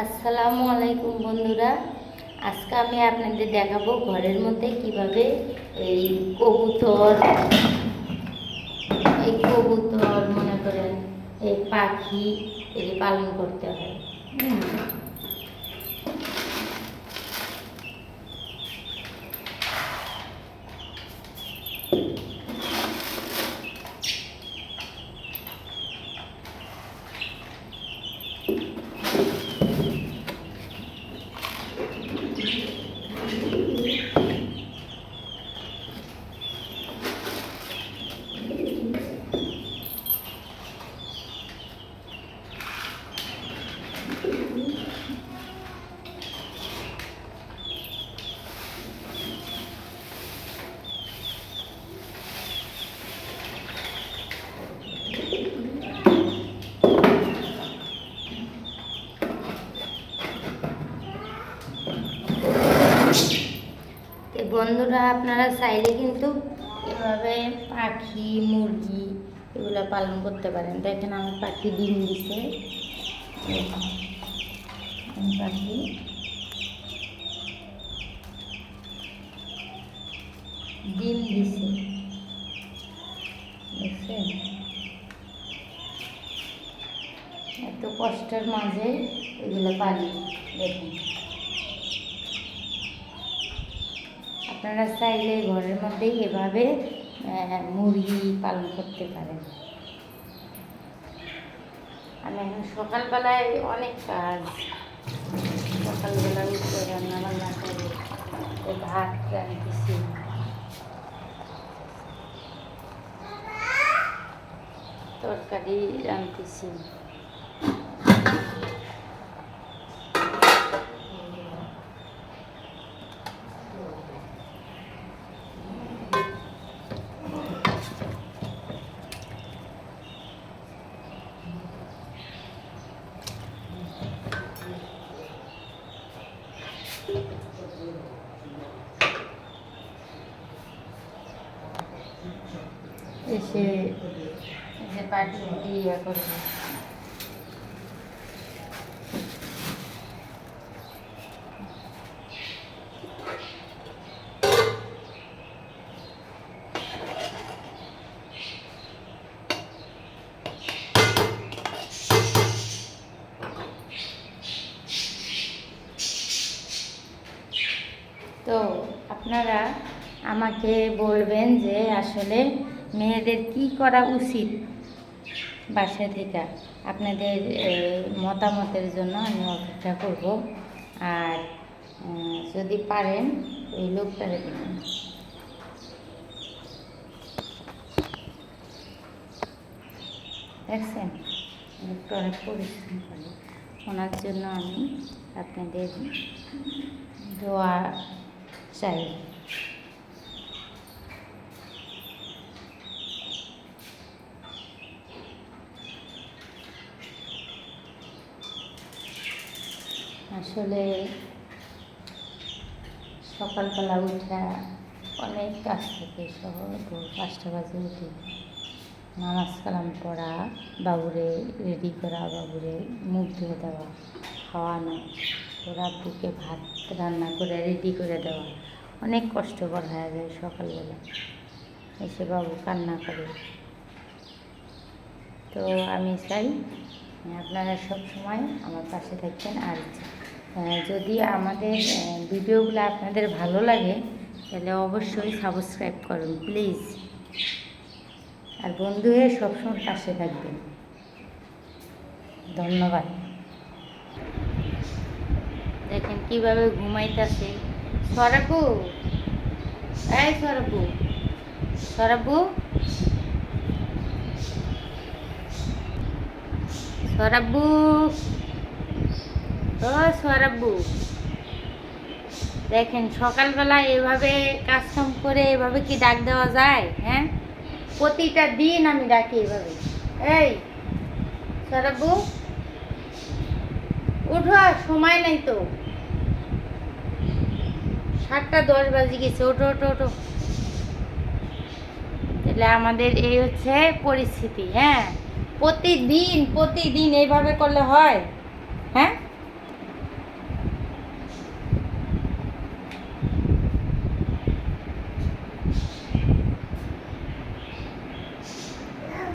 আসসালামু আলাইকুম বন্ধুরা। আজকে আমি আপনাদের দেখাবো ঘরের মধ্যে কীভাবে এই কবুতর এই কবুতর মনে করেন, এই পাখি এটি পালন করতে হয় হুম। তো বন্ধুরা, আপনারা চাইলে কিন্তু এভাবে পাখি, মুরগি এগুলো পালন করতে পারেন। দেখেন আমার পাখি ডিম দিছে। পাখি। ডিম দিছে। এত কষ্টের মাঝে এগুলো পালি। দেখুন। আপনারা চাইলে ঘরের মধ্যেই এভাবে মুরগি পালন করতে পারেন। আমি এখন সকালবেলায় অনেক কাজ। সকালবেলা রান্না বান্না করে ভাত রাঁধতেছি তরকারি রাঁধতেছি এসে পাটি ইয়ে করবে। তো আপনারা আমাকে বলবেন যে আসলে মেয়েদের কি করা উচিত বাসা থেকে? আপনাদের মতামতের জন্য আমি অপেক্ষা করব। আর যদি পারেন, ওই লোকটারে দেখুন দেখছেন? লোকটা অনেক পরিশ্রম করে। ওনার জন্য আমি আপনাদের দোয়া চাই। আসলে সকালবেলা উঠা অনেক কাজ থাকে সহ ভোর পাঁচটা বাজে উঠি নামাজ কালাম পড়া, বাবুরে রেডি করা, বাবুরে মুখ ধুয়ে দেওয়া, খাওয়ানো ওরা বুকে ভাত রান্না করে রেডি করে দেওয়া। অনেক কষ্টকর হয়ে যায় সকালবেলা। এসে বাবু কান্না করে। তো আমি চাই আপনারা সব সময় আমার পাশে থাকবেন আর যদি আমাদের ভিডিওগুলো আপনাদের ভালো লাগে, তাহলে অবশ্যই সাবস্ক্রাইব করুন প্লিজ আর বন্ধু হয়ে সবসময় পাশে থাকবেন। ধন্যবাদ। দেখেন কীভাবে ঘুমাইতেছে। সরাবু। এই সরাবু। সরাবু। সরাব্বু ও সরাব্বু দেখেন, সকালবেলা এভাবে কাজ কাম করে এভাবে কি ডাক দেওয়া যায় হ্যাঁ? প্রতিটা দিন আমি ডাকি এভাবে। এই সরাব্বু উঠো, সময় নেই তো। সাতটা দশ বাজে গেছে, ওঠো ওঠো ওঠো। তাহলে আমাদের এই হচ্ছে পরিস্থিতি হ্যাঁ? প্রতিদিন প্রতিদিন এইভাবে করলে হয় হ্যাঁ?